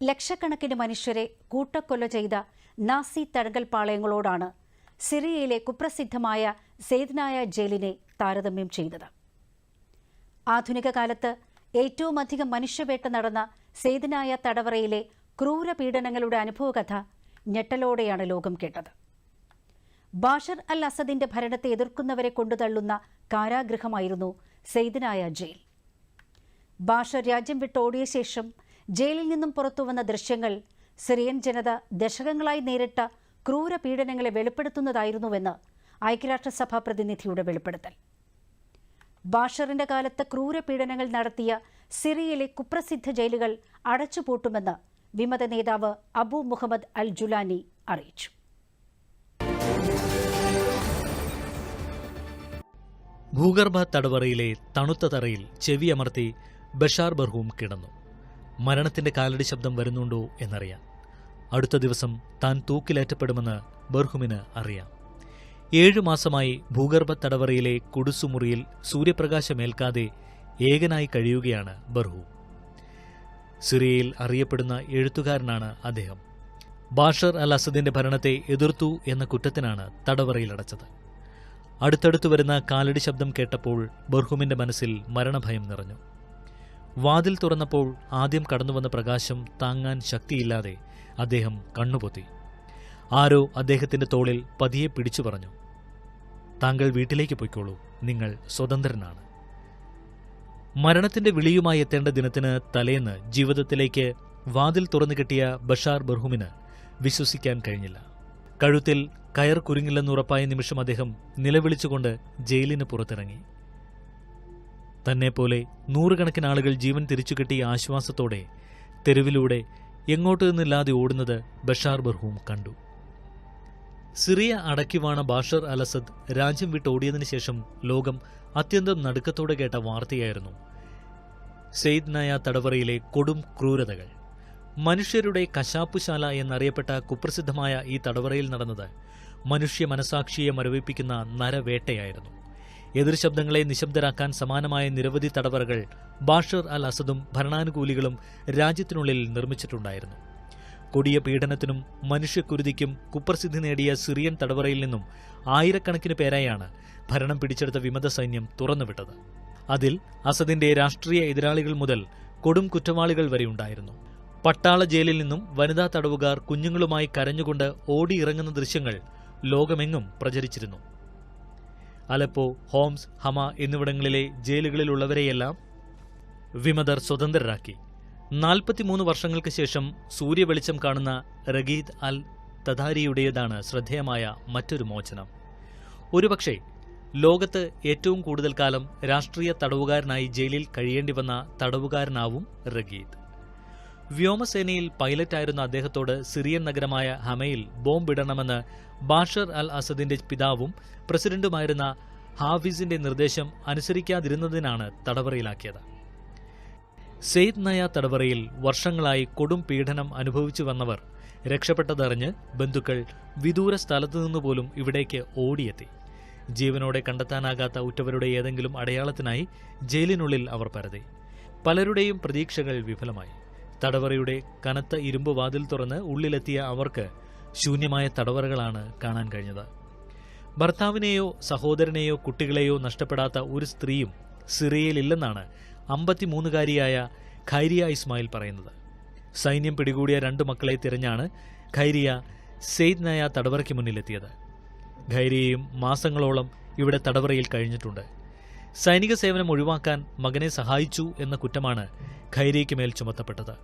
ലക്ഷക്കണക്കിന് മനുഷ്യരെ കൂട്ടക്കൊല ചെയ്ത നാസി തഴങ്കൽ പാളയങ്ങളോടാണ് സിറിയയിലെ കുപ്രസിദ്ധമായ സേദ്നായ ജയിലിനെ താരതമ്യം ചെയ്തത്. ആധുനിക കാലത്ത് ഏറ്റവുമധികം മനുഷ്യവേട്ട നടന്ന സേദനായ തടവറയിലെ ക്രൂരപീഡനങ്ങളുടെ അനുഭവകഥ ഞെട്ടലോടെയാണ് ലോകം കേട്ടത്. ബാഷർ അൽ അസദിന്റെ ഭരണത്തെ എതിർക്കുന്നവരെ കൊണ്ടുതള്ളുന്ന കാരാഗൃഹമായിരുന്നു സെയ്ദനായ ജയിൽ. ബാഷർ രാജ്യം വിട്ടോടിയ ശേഷം ജയിലിൽ നിന്നും പുറത്തുവന്ന ദൃശ്യങ്ങൾ സിറിയൻ ജനത ദശകങ്ങളായി നേരിട്ട ക്രൂര പീഡനങ്ങളെ വെളിപ്പെടുത്തുന്നതായിരുന്നുവെന്ന് ഐക്യരാഷ്ട്രസഭാ പ്രതിനിധിയുടെ വെളിപ്പെടുത്തൽ. ബാഷറിന്റെ കാലത്ത് ക്രൂര പീഡനങ്ങൾ നടത്തിയ സിറിയയിലെ കുപ്രസിദ്ധ ജയിലുകൾ അടച്ചുപൂട്ടുമെന്ന് വിമത നേതാവ് അബു മുഹമ്മദ് അൽ ജുലാനി അറിയിച്ചു. ഭൂഗർഭ തടവറയിലെ തണുത്ത തറയിൽ ചെവിയമർത്തി ബഷാർ ബർഹൂം കിടന്നു. മരണത്തിന്റെ കാലടി ശബ്ദം വരുന്നുണ്ടോ എന്നറിയാം. അടുത്ത ദിവസം താൻ തൂക്കിലേറ്റപ്പെടുമെന്ന് ബർഹുമിന് അറിയാം. ഏഴു മാസമായി ഭൂഗർഭ തടവറയിലെ കുടുസുമുറിയിൽ സൂര്യപ്രകാശമേൽക്കാതെ ഏകനായി കഴിയുകയാണ് ബർഹു. സിറിയയിൽ അറിയപ്പെടുന്ന എഴുത്തുകാരനാണ് അദ്ദേഹം. ബാഷർ അൽ അസദിന്റെ ഭരണത്തെ എതിർത്തു എന്ന കുറ്റത്തിനാണ് തടവറയിലടച്ചത് അടുത്തടുത്തു വരുന്ന കാലടി ശബ്ദം കേട്ടപ്പോൾ ബർഹുമിന്റെ മനസ്സിൽ മരണഭയം നിറഞ്ഞു. വാതിൽ തുറന്നപ്പോൾ ആദ്യം കടന്നുവന്ന പ്രകാശം താങ്ങാൻ ശക്തിയില്ലാതെ അദ്ദേഹം കണ്ണുപൊത്തി. ആരോ അദ്ദേഹത്തിന്റെ തോളിൽ പതിയെ പിടിച്ചു പറഞ്ഞു താങ്കൾ വീട്ടിലേക്ക് പോയിക്കോളൂ നിങ്ങൾ സ്വതന്ത്രനാണ്. മരണത്തിന്റെ വിളിയുമായി എത്തേണ്ട ദിനത്തിന് തലേന്ന് ജീവിതത്തിലേക്ക് വാതിൽ തുറന്നു കിട്ടിയ ബഷാർ ബർഹുമിന് വിശ്വസിക്കാൻ കഴിഞ്ഞില്ല. കഴുത്തിൽ കയർ കുരുങ്ങില്ലെന്നുറപ്പായ നിമിഷം അദ്ദേഹം നിലവിളിച്ചുകൊണ്ട് ജയിലിന് പുറത്തിറങ്ങി. തന്നെപ്പോലെ നൂറുകണക്കിന് ആളുകൾ ജീവൻ തിരിച്ചു കിട്ടിയ ആശ്വാസത്തോടെ തെരുവിലൂടെ എങ്ങോട്ട് നിന്നില്ലാതെ ഓടുന്നത് ബഷാർ ബർഹൂം കണ്ടു. സിറിയ അടക്കിവാണ ബാഷർ അലസദ് രാജ്യം വിട്ട് ഓടിയതിനു ശേഷം ലോകം അത്യന്തം നടുക്കത്തോടെ കേട്ട വാർത്തയായിരുന്നു. സെയ്ദ് നയ തടവറയിലെ കൊടും ക്രൂരതകൾ. മനുഷ്യരുടെ കശാപ്പുശാല എന്നറിയപ്പെട്ട കുപ്രസിദ്ധമായ ഈ തടവറയിൽ നടന്നത് മനുഷ്യ മനസാക്ഷിയെ മരവിപ്പിക്കുന്ന നരവേട്ടയായിരുന്നു. എതിർശബ്ദങ്ങളെ നിശബ്ദരാക്കാൻ സമാനമായ നിരവധി തടവറകൾ ബാഷർ അൽ അസദും ഭരണാനുകൂലികളും രാജ്യത്തിനുള്ളിൽ നിർമ്മിച്ചിട്ടുണ്ടായിരുന്നു. കൊടിയ പീഡനത്തിനും മനുഷ്യക്കുരുതിക്കും കുപ്രസിദ്ധി നേടിയ സിറിയൻ തടവറയിൽ നിന്നും ആയിരക്കണക്കിന് പേരായാണ് ഭരണം പിടിച്ചെടുത്ത വിമത സൈന്യം തുറന്നുവിട്ടത്. അതിൽ അസദിന്റെ രാഷ്ട്രീയ എതിരാളികൾ മുതൽ കൊടും കുറ്റവാളികൾ വരെ ഉണ്ടായിരുന്നു. പട്ടാള ജയിലിൽ നിന്നും വനിതാ തടവുകാർ കുഞ്ഞുങ്ങളുമായി കരഞ്ഞുകൊണ്ട് ഓടിയിറങ്ങുന്ന ദൃശ്യങ്ങൾ ലോകമെങ്ങും പ്രചരിച്ചിരുന്നു. അലപ്പോ ഹോംസ് ഹമ എന്നിവിടങ്ങളിലെ ജയിലുകളിലുള്ളവരെയെല്ലാം വിമതർ സ്വതന്ത്രരാക്കി. നാൽപ്പത്തിമൂന്ന് വർഷങ്ങൾക്ക് ശേഷം സൂര്യവെളിച്ചം കാണുന്ന റഗീദ് അൽ തദാരിയുടേതാണ് ശ്രദ്ധേയമായ മറ്റൊരു മോചനം. ഒരുപക്ഷെ ലോകത്ത് ഏറ്റവും കൂടുതൽ കാലം രാഷ്ട്രീയ തടവുകാരനായി ജയിലിൽ കഴിയേണ്ടി വന്ന തടവുകാരനാവും റഗീദ് വ്യോമസേനയിൽ പൈലറ്റായിരുന്ന അദ്ദേഹത്തോട് സിറിയൻ നഗരമായ ഹമയിൽ ബോംബിടണമെന്ന് ബാഷർ അൽ അസദിന്റെ പിതാവും പ്രസിഡന്റുമായിരുന്ന ഹാഫിസിന്റെ നിർദ്ദേശം അനുസരിക്കാതിരുന്നതിനാണ് തടവറയിലാക്കിയത്. സെയ്ദ് നയ തടവറയിൽ വർഷങ്ങളായി കൊടും പീഡനം അനുഭവിച്ചു വന്നവർ രക്ഷപ്പെട്ടതറിഞ്ഞ് ബന്ധുക്കൾ വിദൂര സ്ഥലത്തു നിന്നുപോലും ഇവിടേക്ക് ഓടിയെത്തി. ജീവനോടെ കണ്ടെത്താനാകാത്ത ഉറ്റവരുടെ ഏതെങ്കിലും അടയാളത്തിനായി ജയിലിനുള്ളിൽ അവർ പരതി. പലരുടെയും പ്രതീക്ഷകൾ വിഫലമായി. തടവറയുടെ കനത്ത ഇരുമ്പ് വാതിൽ തുറന്ന് ഉള്ളിലെത്തിയ അവർക്ക് ശൂന്യമായ തടവറകളാണ് കാണാൻ കഴിഞ്ഞത്. ഭർത്താവിനെയോ സഹോദരനെയോ കുട്ടികളെയോ നഷ്ടപ്പെടാത്ത ഒരു സ്ത്രീയും സിറിയയിലില്ലെന്നാണ് അമ്പത്തിമൂന്നുകാരിയായ ഖൈരിയ ഇസ്മായിൽ പറയുന്നത്. സൈന്യം പിടികൂടിയ രണ്ടു മക്കളെ തിരഞ്ഞാണ് ഖൈരിയ സെയ്ദ് നയ തടവറയ്ക്ക് മുന്നിലെത്തിയത്. ഖൈരിയയും മാസങ്ങളോളം ഇവിടെ തടവറയിൽ കഴിഞ്ഞിട്ടുണ്ട്. സൈനിക സേവനം ഒഴിവാക്കാൻ മകനെ സഹായിച്ചു എന്ന കുറ്റമാണ് ഖൈരിയയ്ക്ക് മേൽ ചുമത്തപ്പെട്ടത്.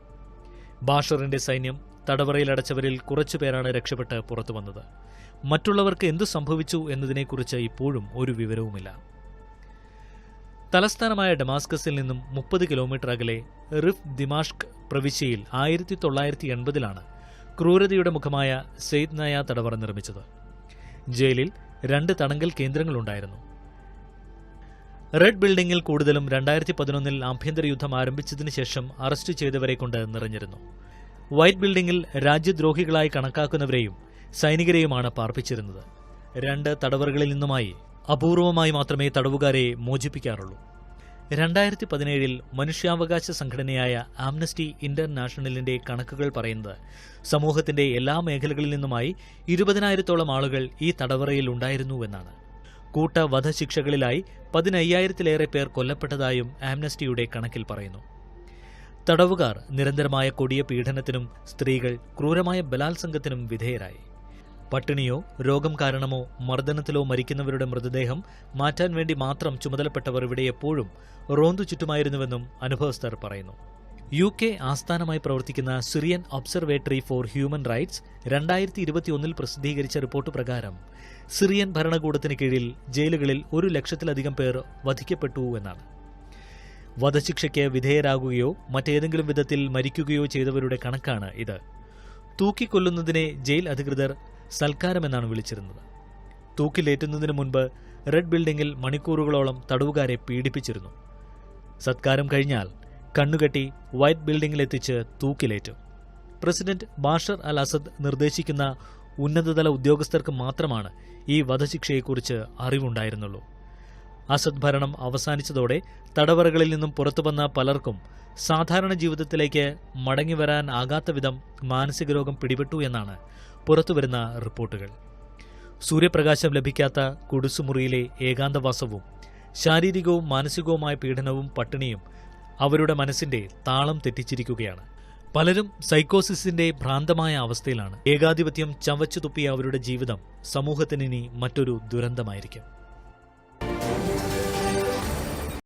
ബാഷറിന്റെ സൈന്യം തടവറയിലടച്ചവരിൽ കുറച്ചുപേരാണ് രക്ഷപ്പെട്ട് പുറത്തു വന്നത് മറ്റുള്ളവർക്ക് എന്തു സംഭവിച്ചു എന്നതിനെക്കുറിച്ച് ഇപ്പോഴും ഒരു വിവരവുമില്ല. തലസ്ഥാനമായ ഡമാസ്കസിൽ നിന്നും മുപ്പത് കിലോമീറ്റർ അകലെ റിഫ് ദിമാഷ്ക് പ്രവിശ്യയിൽ ആയിരത്തി തൊള്ളായിരത്തി എൺപതിലാണ് ക്രൂരതയുടെ മുഖമായ സെയ്ദ് നയ തടവറ നിർമ്മിച്ചത്. ജയിലിൽ രണ്ട് തടങ്കൽ കേന്ദ്രങ്ങളുണ്ടായിരുന്നു. റെഡ് ബിൽഡിംഗിൽ കൂടുതലും രണ്ടായിരത്തി പതിനൊന്നിൽ ആഭ്യന്തര യുദ്ധം ആരംഭിച്ചതിനു ശേഷം അറസ്റ്റ് ചെയ്തവരെ കൊണ്ട് നിറഞ്ഞിരുന്നു. വൈറ്റ് ബിൽഡിംഗിൽ രാജ്യദ്രോഹികളായി കണക്കാക്കുന്നവരെയും സൈനികരെയുമാണ് പാർപ്പിച്ചിരുന്നത്. രണ്ട് തടവറകളിൽ നിന്നുമായി അപൂർവമായി മാത്രമേ തടവുകാരെ മോചിപ്പിക്കാറുള്ളൂ. രണ്ടായിരത്തി പതിനേഴിൽ മനുഷ്യാവകാശ സംഘടനയായ ആംനസ്റ്റി ഇന്റർനാഷണലിന്റെ കണക്കുകൾ പറയുന്നത് സമൂഹത്തിന്റെ എല്ലാ മേഖലകളിൽ നിന്നുമായി ഇരുപതിനായിരത്തോളം ആളുകൾ ഈ തടവറയിൽ ഉണ്ടായിരുന്നുവെന്നാണ് കൂട്ട വധശിക്ഷകളിലായി പതിനയ്യായിരത്തിലേറെ പേർ കൊല്ലപ്പെട്ടതായും ആംനസ്റ്റിയുടെ കണക്കിൽ പറയുന്നു. തടവുകാർ നിരന്തരമായ കൊടിയ പീഡനത്തിനും സ്ത്രീകൾ ക്രൂരമായ ബലാത്സംഗത്തിനും വിധേയരായി. പട്ടിണിയോ രോഗം കാരണമോ മർദ്ദനത്തിലോ മരിക്കുന്നവരുടെ മൃതദേഹം മാറ്റാൻ വേണ്ടി മാത്രം ചുമതലപ്പെട്ടവർ ഇവിടെ എപ്പോഴും റോന്തു ചുറ്റുമായിരുന്നുവെന്നും അനുഭവസ്ഥർ പറയുന്നു. യു കെ ആസ്ഥാനമായി പ്രവർത്തിക്കുന്ന Syrian Observatory for Human Rights രണ്ടായിരത്തി ഇരുപത്തിയൊന്നിൽ പ്രസിദ്ധീകരിച്ച റിപ്പോർട്ട് പ്രകാരം സിറിയൻ ഭരണകൂടത്തിന് കീഴിൽ ജയിലുകളിൽ ഒരു ലക്ഷത്തിലധികം പേർ വധിക്കപ്പെട്ടു എന്നാണ്. വധശിക്ഷയ്ക്ക് വിധേയരാകുകയോ മറ്റേതെങ്കിലും വിധത്തിൽ മരിക്കുകയോ ചെയ്തവരുടെ കണക്കാണ് ഇത്. തൂക്കിക്കൊല്ലുന്നതിനെ ജയിൽ അധികൃതർ സൽക്കാരമെന്നാണ് വിളിച്ചിരുന്നത്. തൂക്കിലേറ്റുന്നതിന് മുൻപ് റെഡ് ബിൽഡിംഗിൽ മണിക്കൂറുകളോളം തടവുകാരെ പീഡിപ്പിച്ചിരുന്നു. സത്കാരം കഴിഞ്ഞാൽ കണ്ണുകെട്ടി വൈറ്റ് ബിൽഡിംഗിലെത്തിച്ച് തൂക്കിലേറ്റും. പ്രസിഡന്റ് ബാഷർ അൽ അസദ് നിർദ്ദേശിക്കുന്ന ഉന്നതതല ഉദ്യോഗസ്ഥർക്ക് മാത്രമാണ് ഈ വധശിക്ഷയെക്കുറിച്ച് അറിവുണ്ടായിരുന്നുള്ളൂ. അസദ് ഭരണം അവസാനിച്ചതോടെ തടവറകളിൽ നിന്നും പുറത്തുവന്ന പലർക്കും സാധാരണ ജീവിതത്തിലേക്ക് മടങ്ങിവരാൻ ആകാത്ത വിധം മാനസിക രോഗം പിടിപെട്ടു എന്നാണ് പുറത്തുവരുന്ന റിപ്പോർട്ടുകൾ. സൂര്യപ്രകാശം ലഭിക്കാത്ത കുടുസുമുറിയിലെ ഏകാന്തവാസവും ശാരീരികവും മാനസികവുമായ പീഡനവും പട്ടിണിയും അവരുടെ മനസ്സിന്റെ താളം തെറ്റിച്ചിരിക്കുകയാണ്. പലരും സൈക്കോസിസിന്റെ ഭ്രാന്തമായ അവസ്ഥയിലാണ്. ഏകാധിപത്യം ചവച്ചു തുപ്പിയ അവരുടെ ജീവിതം സമൂഹത്തിനിനി മറ്റൊരു ദുരന്തമായിരിക്കും.